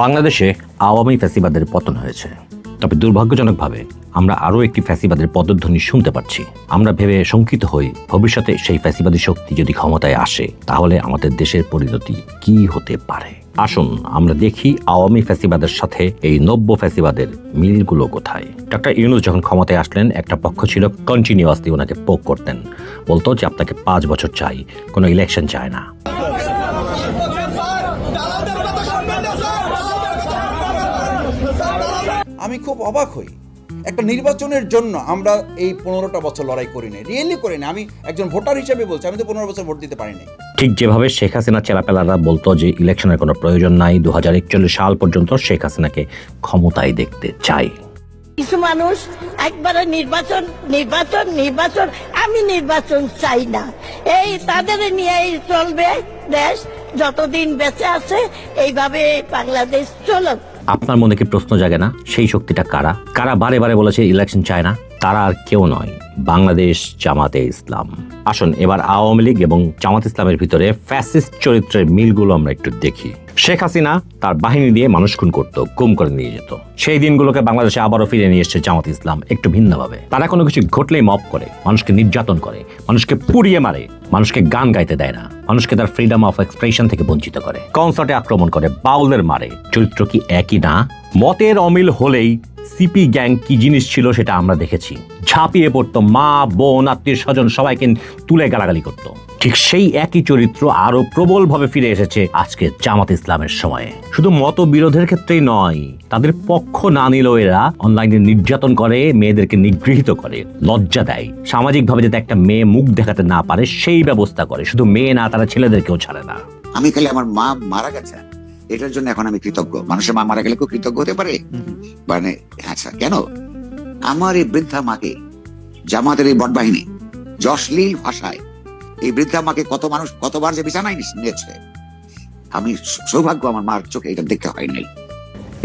বাংলাদেশে আওয়ামী ফ্যাসিবাদের পতন হয়েছে। তবে দুর্ভাগ্যজনকভাবে আমরা আরও একটি ফ্যাসিবাদের পদধ্বনি শুনতে পাচ্ছি। আমরা ভেবে শঙ্কিত হই, ভবিষ্যতে সেই ফ্যাসিবাদী শক্তি যদি ক্ষমতায় আসে, তাহলে আমাদের দেশের পরিণতি কি হতে পারে? আসুন, আমরা দেখি আওয়ামী ফ্যাসিবাদের সাথে এই নব্য ফ্যাসিবাদের মিলগুলো কোথায়। ডক্টর ইউনুস যখন ক্ষমতায় আসলেন, একটা পক্ষ ছিল কন্টিনিউয়াসলি ওনাকে পোক করতেন। বলতো যে আপনাকে পাঁচ বছর চাই, কোনো ইলেকশন চায় না। আমি খুব অবাক হই। একটা নির্বাচনের জন্য আমরা এই পনেরোটা বছর লড়াই করি নাই রিয়েলি করি না আমি একজন ভোটার হিসেবে বলছি আমি তো পনেরো বছর ভোট দিতে পারিনি। ঠিক যেভাবে শেখ হাসিনা চেলাপেলারা বলতো যে ইলেকশনের কোনো প্রয়োজন নাই দু হাজার একচল্লিশ সাল পর্যন্ত শেখ হাসিনাকে ক্ষমতায় দেখতে চাই। কিছু মানুষ একবারে নির্বাচন নির্বাচন নির্বাচন আমি নির্বাচন চাই না। এই তাদের নিয়েই চলবে দেশ যতদিন বেঁচে আছে এইভাবে বাংলাদেশ চলুক। আপনার মনে কি প্রশ্ন জাগে না? সেই শক্তিটা কারা? কারা বারে বারে বলেছে ইলেকশন চায় না? তারা আর কেউ নয়, বাংলাদেশ জামাতে ইসলাম। আসুন এবার আওয়ামী লীগ এবং জামাত ইসলামের ভিতরে ফ্যাসিস্ট চরিত্রের মিলগুলো আমরা একটু দেখি। শেখ হাসিনা তার বাহিনী দিয়ে মানুষ খুন করত, গুম করে নিয়ে যেত। সেই দিনগুলোকে বাংলাদেশে আবারও ফিরে নিয়ে এসছে জামাত ইসলাম, একটু ভিন্নভাবে। তারা কোনো কিছু ঘটলেই মপ করে, মানুষকে নির্যাতন করে, মানুষকে পুড়িয়ে মারে, মানুষকে গান গাইতে দেয় না, মানুষকে তার ফ্রিডম অফ এক্সপ্রেশন থেকে বঞ্চিত করে কনসার্টে আক্রমণ করে, বাউলদের মারে। চরিত্র কি একই না? মতের অমিল হলেই সিপি গ্যাং কি জিনিস ছিল সেটা আমরা দেখেছি। ঝাঁপিয়ে পড়তো মা, বোন, আত্মীয় স্বজন, সবাইকে তুলে গালাগালি করত। ঠিক সেই একই চরিত্র আরও প্রবলভাবে ফিরে এসেছে আজকে জামাত ইসলামের সময়ে। শুধু মতবিরোধের ক্ষেত্রেই নয়, তাদের পক্ষ না নিলেও এরা অনলাইনে নির্যাতন করে, মেয়েদেরকে নিগৃহীত করে, লজ্জা দেয়। সামাজিকভাবে যাতে একটা মেয়ে মুখ দেখাতে না পারে, সেই ব্যবস্থা করে। শুধু মেয়ে না, তারা ছেলেদেরকেও ছাড়ে না। আমি খালি আমার মা মারা গেছে। এটার জন্য এখন আমি কৃতজ্ঞ। মানুষের মা মারা গেলে কেউ কৃতজ্ঞ হতে পারে? মানে আচ্ছা কেন? আমার এই বৃদ্ধা মাকে জামাতের এই বটবাহিনী বাহিনী, যশলীল ভাষায়, এই বৃদ্ধা মাকে কত মানুষ, কতবার যে বিছানায় নিয়েছে, আমি সৌভাগ্য আমার মার চোখে এটা দেখতে হয় নাই।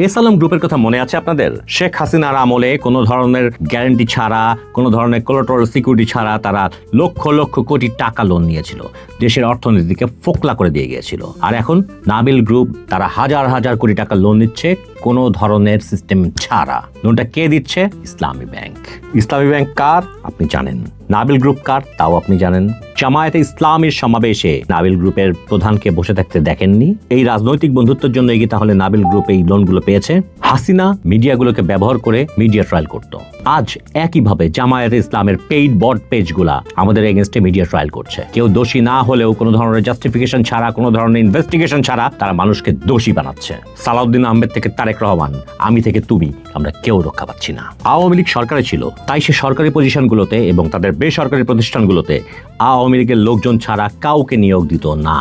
এসালাম গ্রুপের কথা মনে আছে আপনাদের? শেখ হাসিনার আমলে কোনো ধরনের গ্যারেন্টি ছাড়া, কোনো ধরনের কোলাটোরাল সিকিউরিটি ছাড়া তারা লক্ষ লক্ষ কোটি টাকা লোন নিয়েছিল। দেশের অর্থনীতিকে ফোকলা করে দিয়ে গিয়েছিল। আর এখন নাবিল গ্রুপ তারা হাজার হাজার কোটি টাকা লোন নিচ্ছে কোনো ধরনের সিস্টেম ছাড়া। লোনটা কে দিচ্ছে? ইসলামী ব্যাংক। ইসলামী ব্যাংক কার? আপনি জানেন। নাবিল গ্রুপ কার? তাও আপনি জানেন। জামায়াতে ইসলামের সমাবেশে নাবিল গ্রুপের প্রধানকে বসে থাকতে দেখেননি। এই রাজনৈতিক বন্ধুত্বের জন্য কি তাহলে নাবিল গ্রুপ এই লোনগুলো পেয়েছে। হাসিনা মিডিয়াগুলোকে ব্যবহার করে মিডিয়া ট্রায়াল করত। আজ একইভাবে জামায়াতে ইসলামের পেইড বট পেজগুলা আমাদের এগেনস্টে মিডিয়া ট্রায়াল করছে। কেউ দোষী না হলেও কোনো ধরনের জাস্টিফিকেশন ছাড়া, কোনো ধরনের ইনভেস্টিগেশন ছাড়া তারা মানুষকে দোষী বানাচ্ছে। সালাউদ্দিন আহমেদ থেকে তারেক রহমান, আমি থেকে তুমি, আমরা কেউ রক্ষা পাচ্ছি না। আওয়ামী লীগ সরকারে ছিল, তাই সে সরকারি পজিশনগুলোতে এবং তাদের বেসরকারি প্রতিষ্ঠানগুলোতে আওয়ামী লীগের লোকজন ছাড়া কাউকে নিয়োগ দিত না।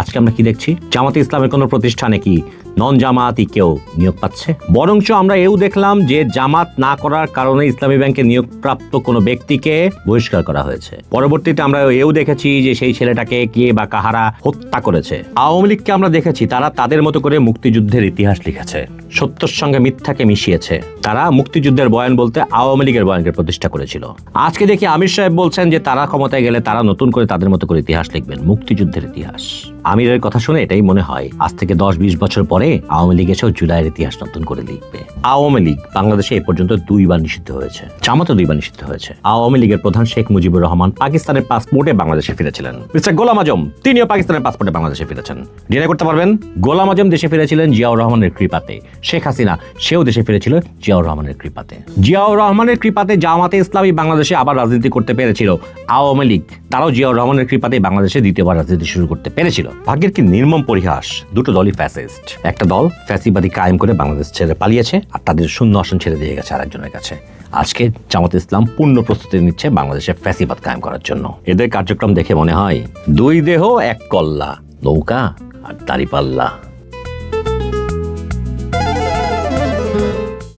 আজকে আমরা কি দেখছি? জামাতে ইসলামের কোনো প্রতিষ্ঠানে কি নন জামায়াতি কেউ নিয়োগ পাচ্ছে? বরঞ্চ আমরা এও দেখলাম যে জামাত না করার কারণে ইসলামী ব্যাংকে নিয়োগপ্রাপ্ত কোনো ব্যক্তিকে বহিষ্কার করা হয়েছে। পরবর্তীতে আমরা এও দেখেছি যে সেই ছেলেটাকে কে বা কাহারা হত্যা করেছে। আওয়ামী লীগকে আমরা দেখেছি, তারা তাদের মতো করে মুক্তিযুদ্ধের ইতিহাস লিখেছে। সত্যর সঙ্গে মিথ্যাকে মিশিয়েছে। তারা মুক্তিযুদ্ধের বয়ান বলতে আওয়ামী লীগের বয়ানকে প্রতিষ্ঠা করেছিল। আজকে দেখি আমির সাহেব বলছেন যে তারা ক্ষমতায় গেলে তারা নতুন করে তাদের মতো করে ইতিহাস লিখবেন, মুক্তিযুদ্ধের ইতিহাস। আমিরের কথা শুনে এটাই মনে হয়। আজ থেকে দশ বিশ বছর পরে আওয়ামী লীগ এসেও জুলাইয়ের ইতিহাস নতুন করে লিখবে। আওয়ামী লীগ বাংলাদেশে এ পর্যন্ত দুইবার নিষিদ্ধ হয়েছে। জামাতও দুইবার নিষিদ্ধ হয়েছে। আওয়ামী লীগের প্রধান শেখ মুজিবুর রহমান পাকিস্তানের পাসপোর্টে বাংলাদেশে ফিরেছিলেন। মিস্টার গোলাম আজম, তিনিও পাকিস্তানের পাসপোর্টে বাংলাদেশে ফিরেছেন। ডিনাই করতে পারবেন? গোলাম আজম দেশে ফিরেছিলেন জিয়াউর রহমানের কৃপাতে। শেখ হাসিনা, সেও দেশে ফিরেছিল জিয়াউর রহমানের কৃপাতে। জিয়াউর রহমানের কৃপাতে জামাতে ইসলামী বাংলাদেশে আবার রাজনীতি করতে পেরেছিল আওয়ামী লীগ। তারাও জিয়াউর রহমানের কৃপাতে বাংলাদেশে দ্বিতীয়বার রাজনীতি শুরু করতে পেরেছিল। ভাগ্যের কি নির্মম পরিহাস? দুটো দলই ফ্যাসিস্ট একটা দল ফ্যাসিবাদী কায়েম করে বাংলাদেশ ছেড়ে পালিয়েছে আর তাদের শূন্য আসন ছেড়ে দিয়ে গেছে আরেকজনের কাছে। আজকে জামাত ইসলাম পূর্ণ প্রস্তুতি নিচ্ছে বাংলাদেশে ফ্যাসিবাদ কায়েম করার জন্য। এদের কার্যক্রম দেখে মনে হয় দুই দেহ এক কল্লা, নৌকা আর দাড়িপাল্লা